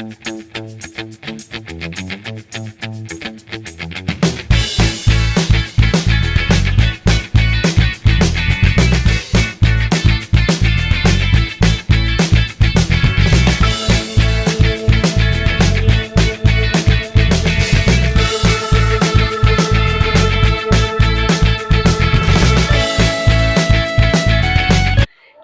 Música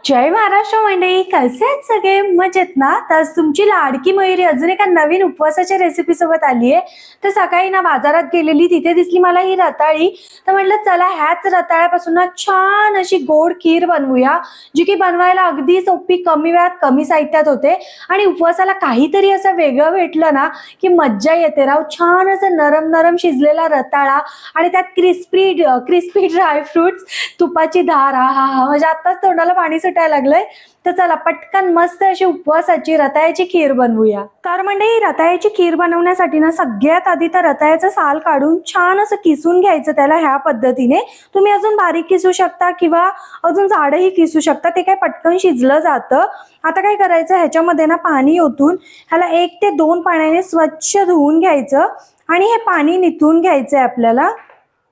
जय महाराष्ट्र मंडळी कसे आहेत सगळे? मजेत ना? तर तुमची लाडकी मयुरी अजून एका नवीन उपवासाच्या रेसिपी सोबत आली आहे. तर सकाळी ना बाजारात गेलेली तिथे दिसली मला ही रताळी. तर म्हटलं चला ह्याच रताळ्यापासून ना छान अशी गोड खीर बनवूया जी की बनवायला अगदी सोपी कमी वेळात कमी साहित्यात होते. आणि उपवासाला काहीतरी असं वेगळं भेटलं ना की मज्जा येते राव. छान असं नरम नरम शिजलेला रताळा आणि त्यात क्रिस्पी क्रिस्पी ड्रायफ्रुट्स तुपाची धार. हा हा हा. म्हणजे आत्ताच तोंडाला पाणी सुटायला लागलंय तर चला पटकन मस्त अशी उपवासाची रताळ्याची खीर बनवूया. तर म्हणजे ही रताळ्याची खीर बनवण्यासाठी ना सगळ्यात आधी तर रताळ्याचं साल काढून छान असं किसून घ्यायचं त्याला ह्या पद्धतीने. तुम्ही अजून बारीक किसू शकता किंवा अजून झाडही किसू शकता ते काय पटकन शिजलं जातं. आता काय करायचं ह्याच्यामध्ये ना पाणी ओतून ह्याला एक ते दोन पाण्याने स्वच्छ धुवून घ्यायचं आणि हे पाणी निथून घ्यायचंय आपल्याला.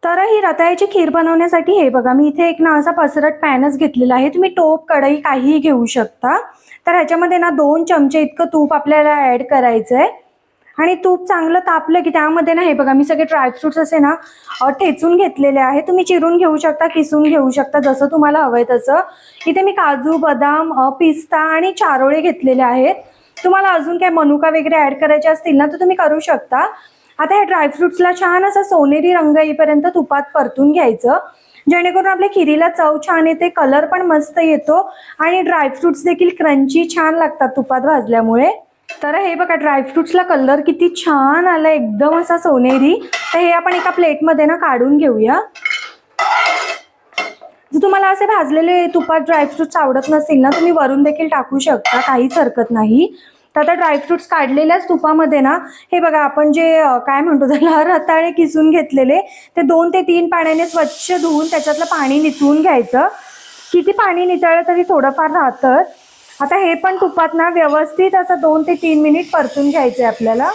तर ही रताळ्याची खीर बनवण्यासाठी हे बघा मी इथे एक ना असा पसरट पॅनच घेतलेला आहे. तुम्ही टोप कढई काहीही घेऊ शकता. तर ह्याच्यामध्ये ना दोन चमचे इतकं तूप आपल्याला ऍड करायचं आहे आणि तूप चांगलं तापलं की त्यामध्ये ना हे बघा मी सगळे ड्रायफ्रुट्स असे ना ठेचून घेतलेले आहे. तुम्ही चिरून घेऊ शकता किसून घेऊ शकता जसं तुम्हाला हवंय तसं. इथे मी काजू बदाम पिस्ता आणि चारोळे घेतलेले आहेत. तुम्हाला अजून काय मनुका वगैरे ऍड करायचे असतील ना तर तुम्ही करू शकता. आता ह्या ड्रायफ्रुट्सला छान असा सोनेरी रंग येईपर्यंत तुपात परतून घ्यायचं. जेणेकरून आपल्या खिरीला चव छान येते कलर पण मस्त येतो आणि ड्रायफ्रुट्स देखील क्रंची छान लागतात तुपात भाजल्यामुळे. तर हे बघा ड्रायफ्रुट्सला कलर किती छान आला एकदम असा सोनेरी. तर हे आपण एका प्लेटमध्ये ना काढून घेऊया. जर तुम्हाला असे भाजलेले तुपात ड्रायफ्रुट्स आवडत नसतील ना तुम्ही वरून देखील टाकू शकता काहीच हरकत नाही. तर आता ड्रायफ्रुट्स काढलेल्याच तुपामध्ये ना हे बघा आपण जे काय म्हणतो त्याला रताळे किसून घेतलेले ते दोन ते तीन पाण्याने स्वच्छ धुवून त्याच्यातलं पाणी निथळून घ्यायचं. किती पाणी नितळलं तरी थोडंफार राहतंच आता हे पण तुपात ना व्यवस्थित असं दोन ते तीन मिनिट परतून घ्यायचंय आपल्याला.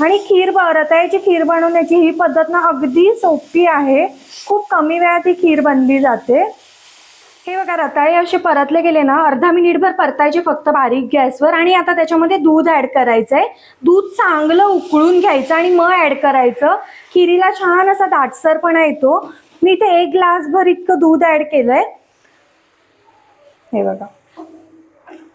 आणि खीर ब- रताळ्याची खीर बनवण्याची ही पद्धत ना अगदी सोपी आहे. खूप कमी वेळात ही खीर बनली जाते. हे बघा रताळे असे परतले गेले ना अर्धा मिनिटभर परतायचे फक्त बारीक गॅसवर आणि आता त्याच्यामध्ये दूध ॲड करायचंय. दूध चांगलं उकळून घ्यायचं आणि मग ऍड करायचं. खिरीला छान असा दाटसरपणा येतो. मी इथे एक ग्लासभर इतकं दूध ॲड केलंय. हे बघा.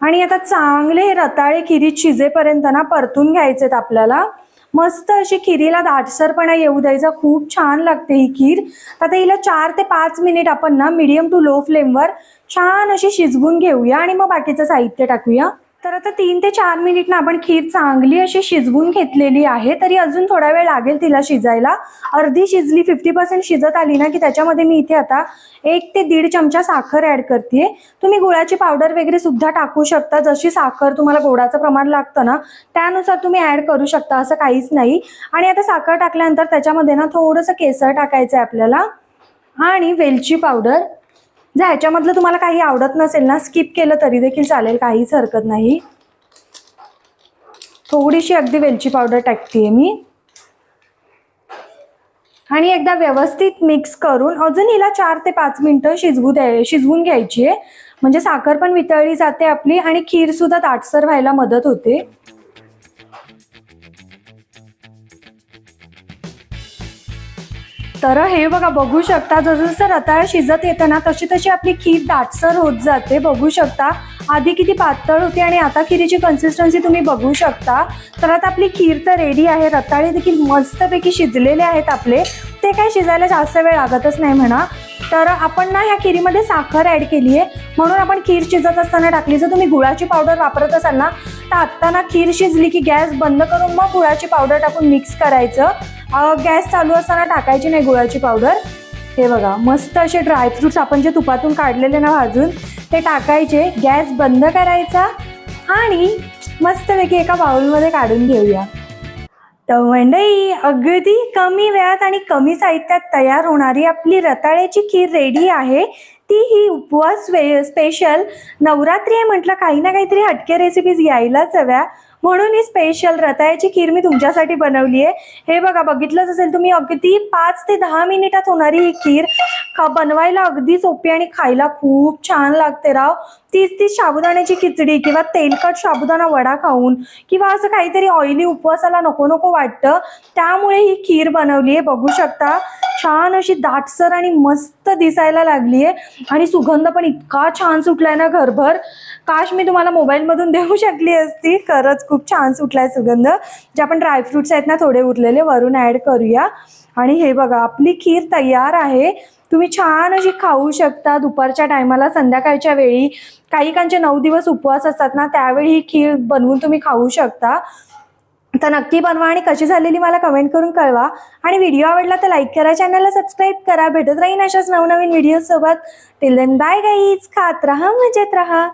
आणि आता चांगले हे रताळे खिरी शिजेपर्यंत ना परतून घ्यायचेत आपल्याला. मस्त अशी खिरीला दाटसरपणा येऊ द्यायचा. खूप छान लागते ही खीर. आता हिला चार ते पाच मिनिट आपण ना मिडियम टू लो फ्लेमवर छान अशी शिजवून घेऊया आणि मग बाकीचं साहित्य टाकूया. तर आता तीन ते चार मिनिट ना आपण खीर चांगली अशी शिजवून घेतलेली आहे तरी अजून थोडा वेळ लागेल तिला शिजायला. अर्धी शिजली फिफ्टी पर्सेंट शिजत आली ना की त्याच्यामध्ये मी इथे आता एक ते दीड चमचा साखर ऍड करते तुम्ही गुळाची पावडर वगैरे सुद्धा टाकू शकता जशी साखर तुम्हाला गोडाचं प्रमाण लागतं ना त्यानुसार तुम्ही ऍड करू शकता असं काहीच नाही. आणि आता साखर टाकल्यानंतर त्याच्यामध्ये ना थोडंसं केसर टाकायचं आहे आपल्याला. आणि वेलची पावडर जर ह्याच्यामधलं तुम्हाला काही आवडत नसेल ना स्किप केलं तरी देखील चालेल काहीच हरकत नाही. थोडीशी अगदी वेलची पावडर टाकते मी. आणि एकदा व्यवस्थित मिक्स करून अजून हिला चार ते पाच मिनिटं शिजवू द्याय शिजवून घ्यायची आहे. म्हणजे साखर पण वितळली जाते आपली आणि खीर सुद्धा दाटसर व्हायला मदत होते. तर हे बघा बघू शकता जसं जसं रताळ शिजत येतं ना तशी तशी आपली खीर दाटसर होत जाते. बघू शकता आधी किती पातळ होती आणि आता खिरीची कन्सिस्टन्सी तुम्ही बघू शकता. तर आता आपली खीर तर रेडी आहे. रताळे देखील मस्तपैकी शिजलेले आहेत आपले. ते काय शिजायला जास्त वेळ लागतच नाही म्हणा. तर आपण ना ह्या खिरीमध्ये साखर ॲड केली आहे. म्हणून आपण खीर शिजत असताना टाकली. जर तुम्ही गुळाची पावडर वापरत असाल ना तर आत्ता ना खीर शिजली की गॅस बंद करून मग गुळाची पावडर टाकून मिक्स करायचं. गॅस चालू असताना टाकायची नाही गुळाची पावडर. हे बघा मस्त असे ड्रायफ्रुट्स आपण जे तुपातून काढलेले ना भाजून ते टाकायचे. गॅस बंद करायचा आणि मस्तपैकी एका बाउलमध्ये काढून घेऊया. तर मंडई अगदी कमी वेळात आणि कमी साहित्यात तयार होणारी आपली रताळ्याची खीर रेडी आहे. ती ही उपवास स्पेशल नवरात्री आहे म्हटलं काही ना काहीतरी हटके रेसिपीज यायलाच हव्या. म्हणून ही स्पेशल रताळ्याची खीर मी तुमच्यासाठी बनवली आहे. हे बघा बघितलंच असेल तुम्ही अगदी पाच ते दहा मिनिटात होणारी ही खीर बनवायला अगदी सोपी आणि खायला खूप छान लागते राव. तीच तीच साबुदाण्याची खिचडी किंवा तेलकट साबुदाणा वडा खाऊन किंवा असं काहीतरी ऑइली उपवासाला नको नको वाटतं त्यामुळे ही खीर बनवली आहे. बघू शकता छान अशी दाटसर आणि मस्त दिसायला लागली आहे आणि सुगंध पण इतका छान सुटलाय ना घरभर. काश मी तुम्हाला मोबाईलमधून देऊ शकली असती. खरंच खूप छान सुटलाय सुगंध. जे आपण ड्रायफ्रुट्स आहेत ना थोडे उरलेले वरून ॲड करूया. आणि हे बघा आपली खीर तयार आहे. तुम्ही छान अशी खाऊ शकता दुपारच्या टायमाला संध्याकाळच्या वेळी. काही कांचे नऊ दिवस उपवास असतात ना त्यावेळी ही खीर बनवून तुम्ही खाऊ शकता. तर नक्की बनवा आणि कशी झालेली मला कमेंट करून कळवा. आणि व्हिडिओ आवडला तर लाईक करा चॅनलला सबस्क्राईब करा. भेटत राहीन अशाच नवनवीन व्हिडिओसोबत टिल देन बाय गाईज खात राहा मजेत राहा.